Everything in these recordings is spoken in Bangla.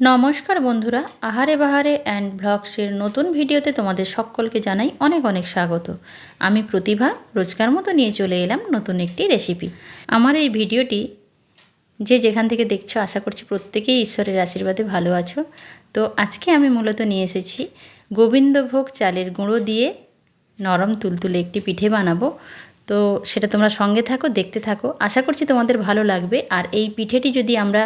নমস্কার বন্ধুরা, আহারে বাহারে অ্যান্ড ব্লগসের নতুন ভিডিওতে তোমাদের সকলকে জানাই অনেক অনেক স্বাগত। আমি প্রতিভা, রোজকার মতো নিয়ে চলে এলাম নতুন একটি রেসিপি আমার এই ভিডিওটি যে যেখান থেকে দেখছ, আশা করছি প্রত্যেকেই ঈশ্বরের আশীর্বাদে ভালো আছো। তো আজকে আমি মূলত নিয়ে এসেছি গোবিন্দভোগ চালের গুঁড়ো দিয়ে নরম তুলতুলে একটি পিঠে বানাবো। তো সেটা তোমরা সঙ্গে থাকো, দেখতে থাকো। আশা করছি তোমাদের ভালো লাগবে। আর এই পিঠেটি যদি আমরা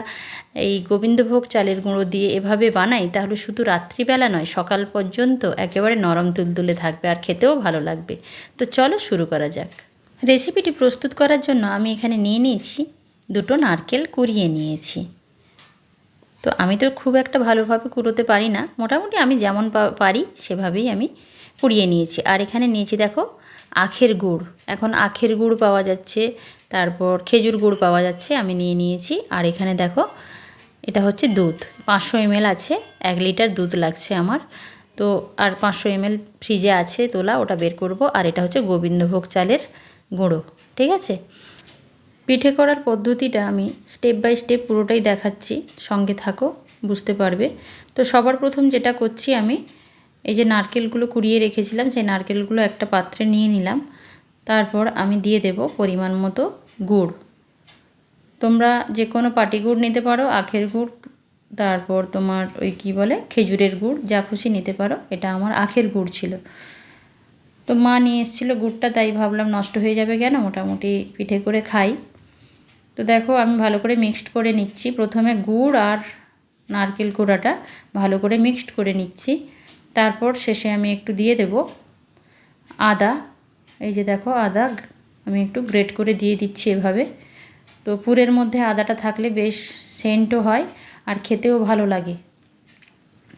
এই গোবিন্দভোগ চালের গুঁড়ো দিয়ে এভাবে বানাই, তাহলে শুধু রাত্রিবেলা নয়, সকাল পর্যন্ত একেবারে নরম তুলতুলে থাকবে আর খেতেও ভালো লাগবে। তো চলো শুরু করা যাক। রেসিপিটি প্রস্তুত করার জন্য আমি এখানে নিয়ে নিয়েছি দুটো নারকেল কুড়িয়ে নিয়েছি। তো আমি তো খুব একটা ভালোভাবে কুড়োতে পারি না। মোটামুটি আমি যেমন পারি, সেভাবেই আমি কুড়িয়ে নিয়েছি। আর এখানে নিয়েছি, দেখো আখের গুড়। এখন আখের গুড় পাওয়া যাচ্ছে, তারপর খেজুর গুড় পাওয়া যাচ্ছে, আমি নিয়ে নিয়েছি। আর এখানে দেখো, এটা হচ্ছে দুধ। পাঁচশো এমএল আছে, এক লিটার দুধ লাগছে আমার। তো আর পাঁচশো এমএল ফ্রিজে আছে তোলা, ওটা বের করব। আর এটা হচ্ছে গোবিন্দভোগ চালের গুঁড়ো, ঠিক আছে? পিঠে করার পদ্ধতিটা আমি স্টেপ বাই স্টেপ পুরোটাই দেখাচ্ছি, সঙ্গে থাকো, বুঝতে পারবে। তো সবার প্রথম যেটা করছি আমি এই যে নারকেলগুলো কুড়িয়ে রেখেছিলাম, সেই নারকেলগুলো একটা পাত্রে নিয়ে নিলাম। তারপর আমি দিয়ে দেব পরিমাণ মতো গুড়। তোমরা যে কোনো পাটি গুড় নিতে পারো, আখের গুড়, তারপর তোমার ওই কি বলে, খেজুরের গুড়, যা খুশি নিতে পারো। এটা আমার আখের গুড় ছিল। তো মা নিয়ে এসেছিল গুড়টা, তাই ভাবলাম নষ্ট হয়ে যাবে কেন? মোটামুটি পিঠে করে খাই। তো দেখো, আমি ভালো করে মিক্সড করে নিচ্ছি। প্রথমে গুড় আর নারকেল কোড়াটা ভালো করে মিক্সড করে নিচ্ছি। তারপর শেষে আমি একটু দিয়ে দেব আদা। এই যে দেখো আদা, আমি একটু গ্রেট করে দিয়ে দিচ্ছি এভাবে। তো পুরের মধ্যে আদাটা থাকলে বেশ সেন্টও হয় আর খেতেও ভালো লাগে।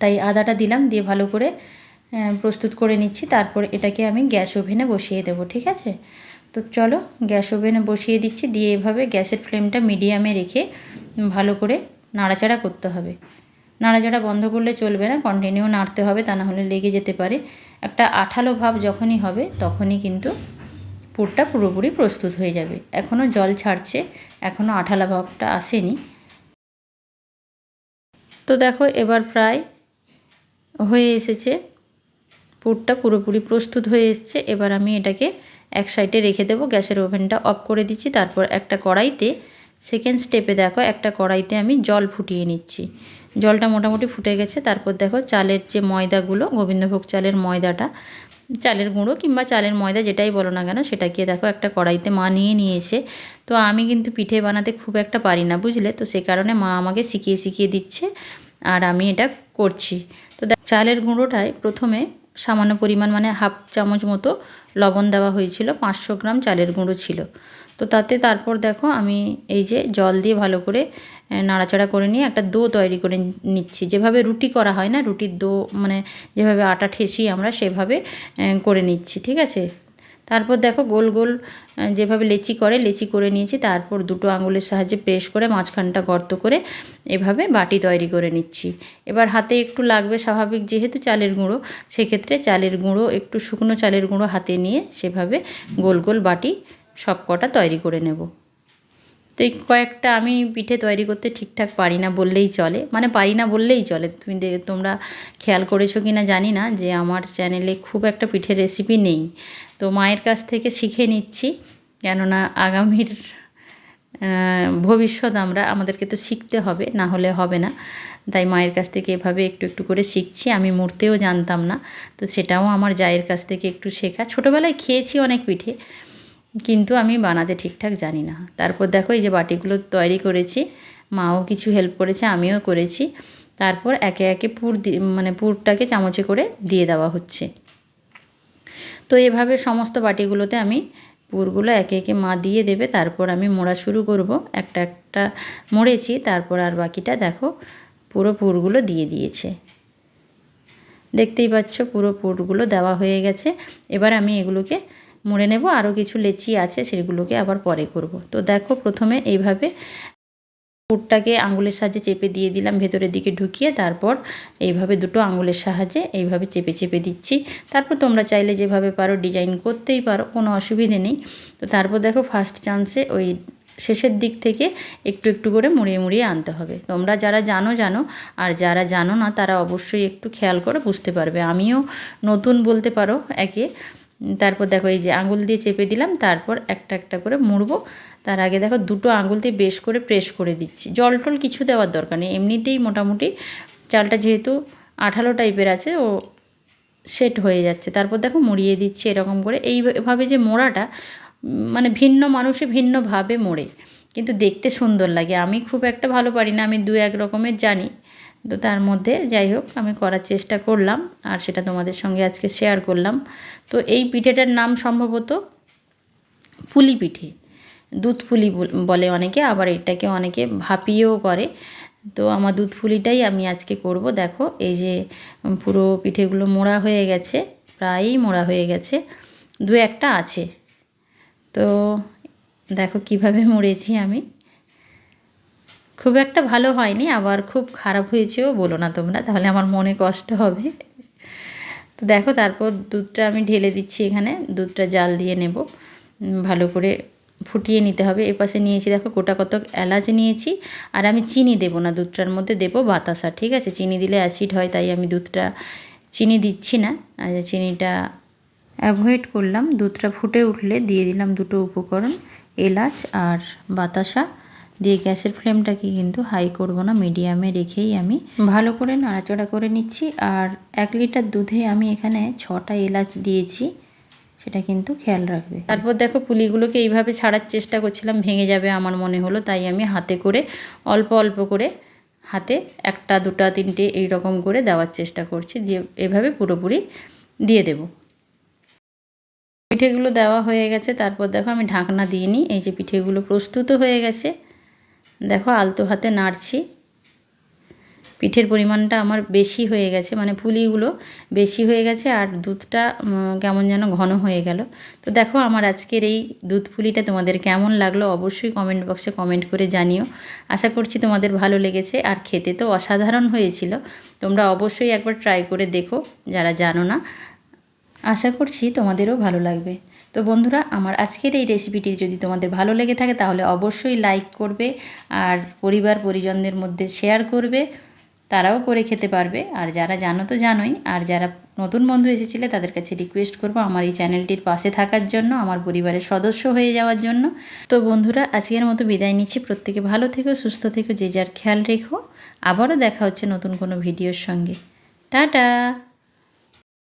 তাই আদাটা দিলাম, দিয়ে ভালো করে প্রস্তুত করে নিচ্ছি। তারপর এটাকে আমি গ্যাস ওভেনে বসিয়ে দেবো, ঠিক আছে? তো চলো, গ্যাস ওভেনে বসিয়ে দিচ্ছি, দিয়ে এভাবে গ্যাসের ফ্লেমটা মিডিয়ামে রেখে ভালো করে নাড়াচাড়া করতে হবে। নাড়াচাড়া বন্ধ করলে চলবে না কন্টিনিউ নাড়তে হবে, তা না হলে লেগে যেতে পারে। একটা আঠালো ভাব যখনই হবে, তখনই কিন্তু পুরটা পুরোপুরি প্রস্তুত হয়ে যাবে। এখনও জল ছাড়ছে এখনও আঠালো ভাবটা আসেনি। তো দেখো, এবার প্রায় হয়ে এসেছে। পুরটা পুরোপুরি প্রস্তুত হয়ে এসছে। এবার আমি এটাকে এক সাইডে রেখে দেবো, গ্যাসের ওভেনটা অফ করে দিচ্ছি। তারপর একটা কড়াইতে সেকেন্ড স্টেপে দেখো একটা কড়াইতে আমি জল ফুটিয়ে নিচ্ছি। জলটা মোটামুটি ফুটে গেছে, তারপর দেখো চালের যে ময়দাগুলো, গোবিন্দভোগ চালের ময়দাটা, চালের গুঁড়ো কিংবা চালের ময়দা যেটাই বলো না কেন, সেটাকে দেখো একটা কড়াইতে মা নিয়ে নিয়েছে। তো আমি কিন্তু পিঠে বানাতে খুব একটা পারি না, বুঝলে? তো সে কারণে মা আমাকে শিখিয়ে শিখিয়ে দিচ্ছে আর আমি এটা করছি। তো চালের গুঁড়োটায় প্রথমে সামান্য পরিমাণ মানে হাফ চামচ মতো লবণ দেওয়া হয়েছিল, পাঁচশো গ্রাম চালের গুঁড়ো ছিল। তো তাতে তারপর দেখো আমি এই যে জল দিয়ে ভালো করে নাড়াচাড়া করে নিয়ে একটা দো তৈরি করে নিচ্ছি। যেভাবে রুটি করা হয় না, রুটির দো মানে যেভাবে আটা ঠেসি আমরা সেভাবে করে নিচ্ছি, ঠিক আছে? তারপর দেখো গোল গোল যেভাবে লেচি করে লেচি করে নিয়েছি, তারপর দুটো আঙুলের সাহায্যে প্রেস করে মাঝখানটা গর্ত করে এভাবে বাটি তৈরি করে নিচ্ছি। এবার হাতে একটু লাগবে স্বাভাবিক যেহেতু চালের গুঁড়ো, সেক্ষেত্রে চালের গুঁড়ো, একটু শুকনো চালের গুঁড়ো হাতে নিয়ে সেভাবে গোল গোল বাটি সব কটা তৈরি করে নেব। তো এই কয়েকটা আমি পিঠে তৈরি করতে ঠিকঠাক পারি না বললেই চলে। মানে পারি না বললেই চলে। তুমি তোমরা খেয়াল করেছ কি না জানি না যে আমার চ্যানেলে খুব একটা পিঠের রেসিপি নেই। তো মায়ের কাছ থেকে শিখে নিচ্ছি। কেননা আগামীর ভবিষ্যৎ আমরা, আমাদেরকে তো শিখতে হবে, না হলে হবে না। তাই মায়ের কাছ থেকে এভাবে একটু একটু করে শিখছি। আমি মরতেও জানতাম না। তো সেটাও আমার জায়ের কাছ থেকে একটু শেখা। ছোটোবেলায় খেয়েছি অনেক পিঠে। কিন্তু আমি বানাতে ঠিকঠাক জানি না। তারপর দেখো এই যে বাটিগুলো তৈরি করেছি, মাও কিছু হেল্প করেছে, আমিও করেছি। তারপর একে একে পুর মানে পুরটাকে চামচে করে দিয়ে দেওয়া হচ্ছে। তো এভাবে সমস্ত বাটিগুলোতে আমি পুরগুলো একে একে মা দিয়ে দেবে। তারপর আমি মোড়া শুরু করব, একটা একটা মড়েছি। তারপর আর বাকিটা দেখো পুরো পুরগুলো দিয়ে দিয়েছে। দেখতেই পাচ্ছ পুরো পুরগুলো দেওয়া হয়ে গেছে। এবার আমি এগুলোকে মুড়ে নেব আরও কিছু লেচি আছে সেগুলোকে আবার পরে করব। তো দেখো প্রথমে এইভাবে পুরটাকে আঙুলের সাহায্যে চেপে দিয়ে দিলাম, ভেতরের দিকে ঢুকিয়ে তারপর এইভাবে দুটো আঙুলের সাহায্যে এইভাবে চেপে চেপে দিচ্ছি। তারপর তোমরা চাইলে যেভাবে পারো ডিজাইন করতেই পারো, কোনো অসুবিধে নেই। তো তারপর দেখো ফার্স্ট চান্সে ওই শেষের দিক থেকে একটু একটু করে মুড়িয়ে মুড়িয়ে আনতে হবে। তোমরা যারা জানো জানো, আর যারা জানো না তারা অবশ্যই একটু খেয়াল করে বুঝতে পারবে। আমিও নতুন বলতে পারো একে। তারপর দেখো এই যে আঙুল দিয়ে চেপে দিলাম, তারপর একটা একটা করে মুড়বো। তার আগে দেখো দুটো আঙুল দিয়ে বেশ করে প্রেস করে দিচ্ছি। জল টল কিছু দেওয়ার দরকার নেই, এমনিতেই মোটামুটি চালটা যেহেতু আঠালো টাইপের আছে, ও সেট হয়ে যাচ্ছে। তারপর দেখো মুড়িয়ে দিচ্ছি এরকম করে। এইভাবে যে মোড়াটা মানে ভিন্ন মানুষে ভিন্নভাবে মোড়ে, কিন্তু দেখতে সুন্দর লাগে। আমি খুব একটা ভালো পারি না, আমি দু এক রকমের জানি। তো তার মধ্যে যাই হোক, আমি করার চেষ্টা করলাম আর সেটা তোমাদের সঙ্গে আজকে শেয়ার করলাম। তো এই পিঠেটার নাম সম্ভবত পুলি পিঠে। দুধ পুলি বলে অনেকে, আবার এটাকে অনেকে ভাপিয়েও করে। তো আমার দুধ পুলিটাই আমি আজকে করব। দেখো, এই যে পুরো পিঠেগুলো মোড়া হয়ে গেছে, প্রায়ই মোড়া হয়ে গেছে। দু একটা আছে। তো দেখো কীভাবে মুড়েছি আমি। খুব একটা ভালো হয়নি, আবার খুব খারাপ হয়েছেও বলো না তোমরা, তাহলে আমার মনে কষ্ট হবে। তো দেখো, তারপর দুধটা আমি ঢেলে দিচ্ছি এখানে, দুধটা জাল দিয়ে নেব। ভালো করে ফুটিয়ে নিতে হবে। এপাশে নিয়েছি, দেখো, গোটা কতক এলাচ নিয়েছি, আর আমি চিনি দেবো না, দুধটার মধ্যে দেবো বাতাসা, ঠিক আছে? চিনি দিলে অ্যাসিড হয়, তাই আমি দুধটা চিনি দিচ্ছি না। আর চিনিটা অ্যাভয়েড করলাম, দুধটা ফুটে উঠলে দিয়ে দিলাম দুটো উপকরণ, এলাচ আর বাতাসা। দিয়ে গ্যাসের ফ্লেমটাকে কিন্তু হাই করব না, মিডিয়ামে রেখেই আমি ভালো করে নাড়াচাড়া করে নিচ্ছি। আর এক লিটার দুধে আমি এখানে ছটা এলাচ দিয়েছি, সেটা কিন্তু খেয়াল রাখবে। তারপর দেখো পুলিগুলোকে এইভাবে ছাড়ার চেষ্টা করছিলাম, ভেঙে যাবে আমার মনে হলো, তাই আমি হাতে করে, অল্প অল্প করে হাতে একটা, দুটা, তিনটে এই রকম করে দেওয়ার চেষ্টা করছি, দিয়ে এভাবে পুরোপুরি দিয়ে দেবো। পিঠেগুলো দেওয়া হয়ে গেছে, তারপর দেখো আমি ঢাকনা দিইনি এই যে পিঠেগুলো প্রস্তুত হয়ে গেছে। দেখো আলতো হাতে নাড়ছি। পিঠের পরিমাণটা আমার বেশি হয়ে গেছে মানে পুলিগুলো বেশি হয়ে গেছে আর দুধটা কেমন যেন ঘন হয়ে গেল। তো দেখো আমার আজকের এই দুধ পুলিটা তোমাদের কেমন লাগল অবশ্যই কমেন্ট বক্সে কমেন্ট করে জানিও। আশা করছি তোমাদের ভালো লেগেছে আর খেতে তো অসাধারণ হয়েছিল। তোমরা অবশ্যই একবার ট্রাই করে দেখো, যারা জানো না। আশা করছি তোমাদেরও ভালো লাগবে। তো বন্ধুরা, আমার আজকের এই রেসিপিটি যদি তোমাদের ভালো লেগে থাকে, তাহলে অবশ্যই লাইক করবে আর পরিবার পরিজনদের মধ্যে শেয়ার করবে, তারাও করে খেতে পারবে। আর যারা জানো তো জানোই, আর যারা নতুন বন্ধু এসেছিলে, তাদের কাছে রিকোয়েস্ট করব আমার এই চ্যানেলটির পাশে থাকার জন্য, আমার পরিবারের সদস্য হয়ে যাওয়ার জন্য। তো বন্ধুরা, আজকের মতো বিদায় নিচ্ছি। প্রত্যেকে ভালো থেকো, সুস্থ থেকো, যে যার খেয়াল রেখো। আবারও দেখা হচ্ছে নতুন কোনো ভিডিওর সঙ্গে। টাটা!